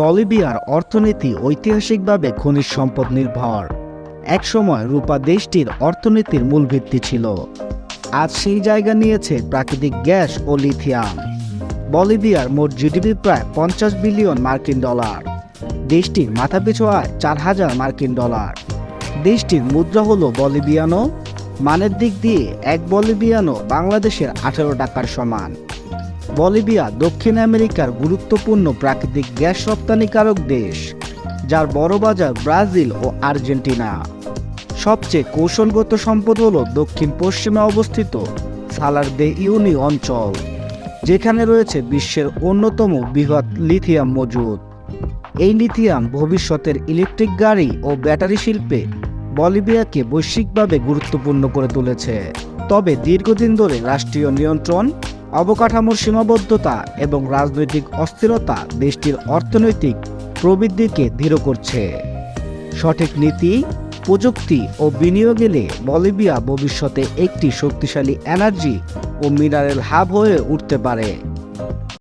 বলিভিয়ার অর্থনীতি ঐতিহাসিকভাবে খনিজ সম্পদ নির্ভর। একসময় রূপা দেশটির অর্থনীতির মূল ভিত্তি ছিল। আজ সেই জায়গা নিয়েছে প্রাকৃতিক গ্যাস ও লিথিয়াম। বলিভিয়ার মোট জিডিপি প্রায় পঞ্চাশ বিলিয়ন মার্কিন ডলার। দেশটির মাথাপিছু আয় চার হাজার মার্কিন ডলার। দেশটির মুদ্রা হল বলিভিয়ানো, মানের দিক দিয়ে এক বলিভিয়ানো বাংলাদেশের আঠেরো টাকার সমান। বলিভিয়া, দক্ষিণ আমেরিকার গুরুত্বপূর্ণ প্রাকৃতিক গ্যাস রপ্তানিকারক দেশ, যার বড় বাজার ব্রাজিল ও আর্জেন্টিনা। সবচেয়ে কৌশলগত সম্পদ হল দক্ষিণ পশ্চিমে অবস্থিত সালার দে ইউনি অঞ্চল, যেখানে রয়েছে বিশ্বের অন্যতম বৃহৎ লিথিয়াম মজুদ এই লিথিয়াম ভবিষ্যতের ইলেকট্রিক গাড়ি ও ব্যাটারি শিল্পে বলিভিয়াকে বৈশ্বিকভাবে গুরুত্বপূর্ণ করে তুলেছে। তবে দীর্ঘদিন ধরে রাষ্ট্রীয় নিয়ন্ত্রণ অবকাঠামোর সীমাবদ্ধতা এবং রাজনৈতিক অস্থিরতা দেশটির অর্থনৈতিক প্রবৃদ্ধিকে দৃঢ় করছে। সঠিক নীতি, প্রযুক্তি ও বিনিয়োগ এলে বলিভিয়া ভবিষ্যতে একটি শক্তিশালী এনার্জি ও মিনারেল হাব হয়ে উঠতে পারে।